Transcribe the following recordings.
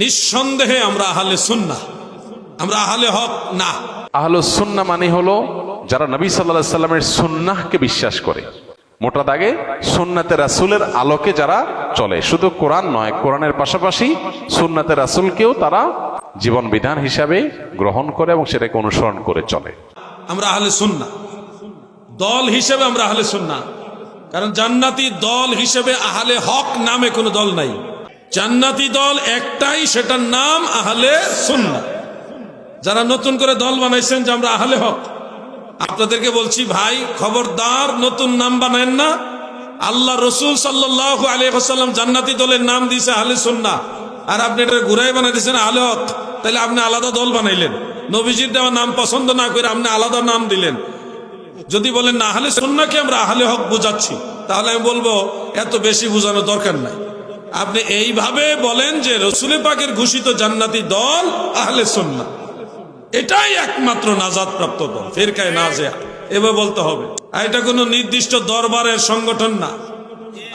নিঃসন্দেহে আমরা আহলে সুন্না আমরা আহলে হক না। আহলো সুন্না মানে হলো যারা নবী সাল্লাহ সাল্লামের সুন্নাহকে বিশ্বাস করে। মোটা দাগে সুন্নাতে রাসুলের আলোকে যারা চলে। শুধু কোরআন নয় কোরআনের পাশাপাশি সুন্নাতে রাসুলকেও তারা জীবন বিধান হিসাবে গ্রহণ করে এবং সেটাকে অনুসরণ করে চলে। আমরা আহলে সুন্না দল হিসেবে আমরা আহলে সুন্না কারণ জান্নাতি দল হিসেবে আহলে হক নামে কোনো দল নাই। জান্নাতি দল একটাই, সেটার নাম আহলে সুন্না যারা নতুন করে দল বানাইছেন যে আমরা আহলে হক। আপনাদেরকে বলছি, ভাই, খবরদার, নতুন নাম বানায়েন না। আল্লাহ রসুল সাল্লাহ আলিয়াল্লাম জান্নাতি দলের নাম দিয়েছে আহলে সুন্না আর আপনি এটা ঘুরাই বানাই দিয়েছেন আহলে হক। তাহলে আপনি আলাদা দল বানাইলেন। নবীজির দেওয়া নাম পছন্দ না করে আপনি আলাদা নাম দিলেন। যদি বলেন না, আহলে সুন্নাকে আমরা আহলে হক বুঝাচ্ছি, তাহলে আমি বলব, এত বেশি বোঝানোর দরকার নাই। আপনি এইভাবে বলেন যে রসুলে পাকের ঘোষিত জান্নাতি দল আহলে সুন্না এটাই একমাত্র নাজাদ প্রাপ্ত দল, ফেরকায় না যে বলতে হবে। এটা কোনো নির্দিষ্ট দরবারের সংগঠন না।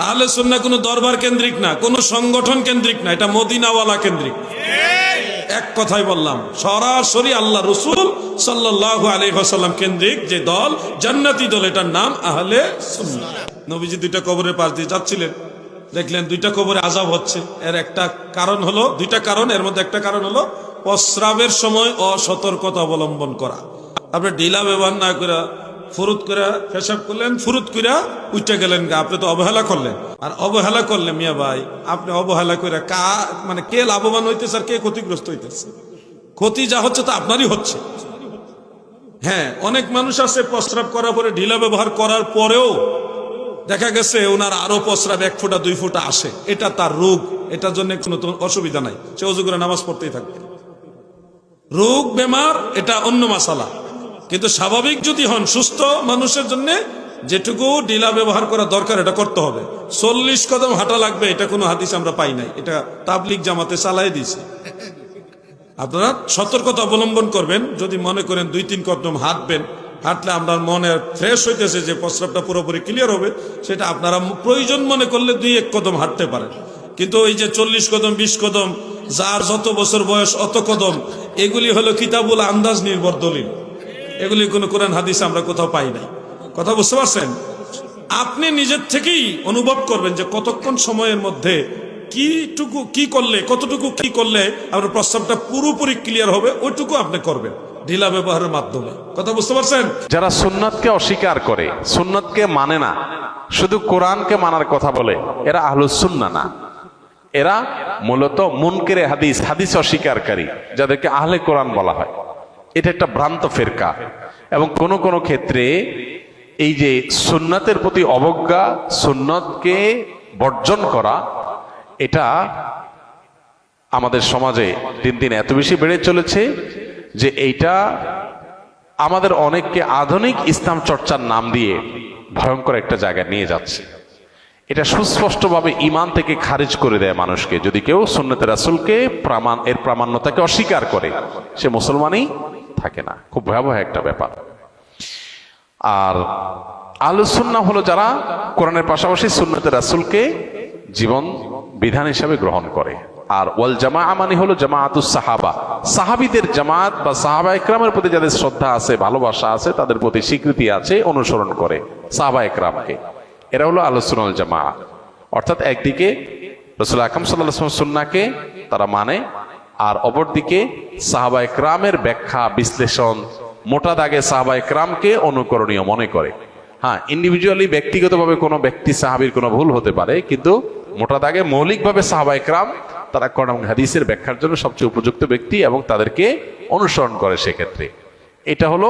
আহলে সুন্না কোনো দরবার কেন্দ্রিক না, কোনো সংগঠন কেন্দ্রিক না, এটা মদিনাওয়ালা কেন্দ্রিক। এক কথাই বললাম, সরাসরি আল্লাহ রসুল সাল্লাহ আলহাম কেন্দ্রিক যে দল, জান্নাতি দল, এটার নাম আহলে। নবীজি দুইটা কবরের পাশ দিয়ে যাচ্ছিলেন। দেখলেন দুইটা কবরে আজাব হচ্ছে। এর একটা কারণ হলো, দুইটা কারণ, এর মধ্যে একটা কারণ হলো প্রস্রাবের সময় অসতর্কতা অবলম্বন করা। আপনি ঢিলা ব্যবহার না করে ফুরুত করে পেশাব করলেন, ফুরুত করে উঠে গেলেন গা, আপনি তো অবহেলা করলেন। আর অবহেলা করলেন মিয়া ভাই, আপনি অবহেলা করে কা মানে কে লাভবান হইতেছে আর কে ক্ষতিগ্রস্ত হইতেছে? ক্ষতি যা হচ্ছে তা আপনারই হচ্ছে। হ্যাঁ অনেক মানুষ আছে প্রস্রাব করার পরে ঢিলা ব্যবহার করার পরেও দেখা গেছে ওনার আরও প্রস্রাব এক ফুটা, দুই ফুটা আসে। এটা তার রোগ, এটার জন্য কোনো অসুবিধা নাই। সে অজু করে নামাজ পড়তেই থাকবে। রোগ, বেমার, এটা অন্য মাসালা। কিন্তু স্বাভাবিক যদি হন সুস্থ মানুষের জন্য যেটুকু ডিলা ব্যবহার করা দরকার, এটা করতে হবে। চল্লিশ কদম হাঁটা লাগবে, এটা কোনো হাদিস আমরা পাই নাই। এটা তাবলিক জামাতে চালাই দিয়েছে। আপনারা সতর্কতা অবলম্বন করবেন, যদি মনে করেন দুই, তিন কদম হাঁটবেন। হাঁটলে আপনার মনে ফ্রেশ হইতেছে যে প্রস্রাবটা পুরোপুরি ক্লিয়ার হবে, সেটা আপনারা প্রয়োজন মনে করলে দুই এক কদম হাঁটতে পারেন। কিন্তু ওই যে চল্লিশ কদম, বিশ কদম, যার যত বছর বয়স, অত কদম, এগুলি হলো কিতাবুল আন্দাজ নির্ভর দলিল। এগুলি কোনো কোরআন, হাদিস আমরা কোথাও পাই নাই। কথা বুঝতে পারছেন? আপনি নিজের থেকেই অনুভব করবেন যে কতক্ষণ সময়ের মধ্যে কিটুকু, কি করলে, কতটুকু কি করলে আপনার প্রস্তাবটা পুরোপুরি ক্লিয়ার হবে, ওইটুকু আপনি করবেন। ঢিলা ব্যবহারের মাধ্যমে। কথা বুঝতে পারছেন? যারা সুন্নাতকে অস্বীকার করে, সুন্নাতকে মানে না, শুধু কোরআনকে মানার কথা বলে, এরা আহলুস সুন্না না। এরা মূলত মুনকেরে হাদিস হাদিস অস্বীকারী যাদেরকে আহলে কোরআন বলা হয়। এটা একটা ভ্রান্ত ফেরকা। এবং কোন কোন ক্ষেত্রে এই যে সুন্নাতের প্রতি অবজ্ঞা, সুন্নতকে বর্জন করা, এটা আমাদের সমাজে দিন দিন এত বেশি বেড়ে চলেছে যে এইটা আমাদের অনেককে আধুনিক ইসলাম চর্চার নাম দিয়ে ভয়ঙ্কর একটা জায়গায় নিয়ে যাচ্ছে। এটা সুস্পষ্টভাবে ইমান থেকে খারিজ করে দেয় মানুষকে। যদি কেউ সুন্নতে রাসুলকে প্রামাণ, এর প্রামাণ্যতাকে অস্বীকার করে, সে মুসলমানই থাকে না। খুব ভয়াবহ একটা ব্যাপার। আর আলোচনা হলো যারা কোরআনের পাশাপাশি সুন্নতে রাসুলকে জীবন বিধান হিসাবে গ্রহণ করে। আর ওয়াল জামা মানে হলো জামাআতুস সাহাবা। সাহাবিদের জামাত বা সাহাবা একরামের প্রতি যাদের শ্রদ্ধা আছে, ভালোবাসা আছে, তাদের প্রতি স্বীকৃতি আছে, অনুসরণ করে সাহাবা একরামকে। এরা হলো আলোচনাল জামা অর্থাৎ একদিকে রসুল আকাম সাল্লাহ সুন্নাকে তারা মানে আর অপরদিকে সাহাবা একরামের ব্যাখ্যা, বিশ্লেষণ মোটা দাগে সাহাবা একরামকে অনুকরণীয় মনে করে। হ্যাঁ ইন্ডিভিজুয়ালি ব্যক্তিগতভাবে কোনো ব্যক্তি সাহাবির কোনো ভুল হতে পারে, কিন্তু মোটা দাগে মৌলিকভাবে সাহাবা একরাম তারা এবং হাদিসের ব্যাখ্যার জন্য সবচেয়ে উপযুক্ত ব্যক্তি এবং তাদেরকে অনুসরণ করে সেক্ষেত্রে। এটা হলো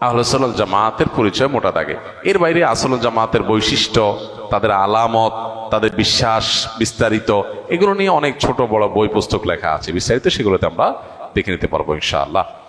আহলসল জামাতের পরিচয় মোটা দাগে। এর বাইরে আসল জামাতের বৈশিষ্ট্য, তাদের আলামত, তাদের বিশ্বাস বিস্তারিত, এগুলো নিয়ে অনেক ছোট বড় বই পুস্তক লেখা আছে। বিস্তারিত সেগুলোতে আমরা দেখে নিতে পারব ইনশাআল্লাহ।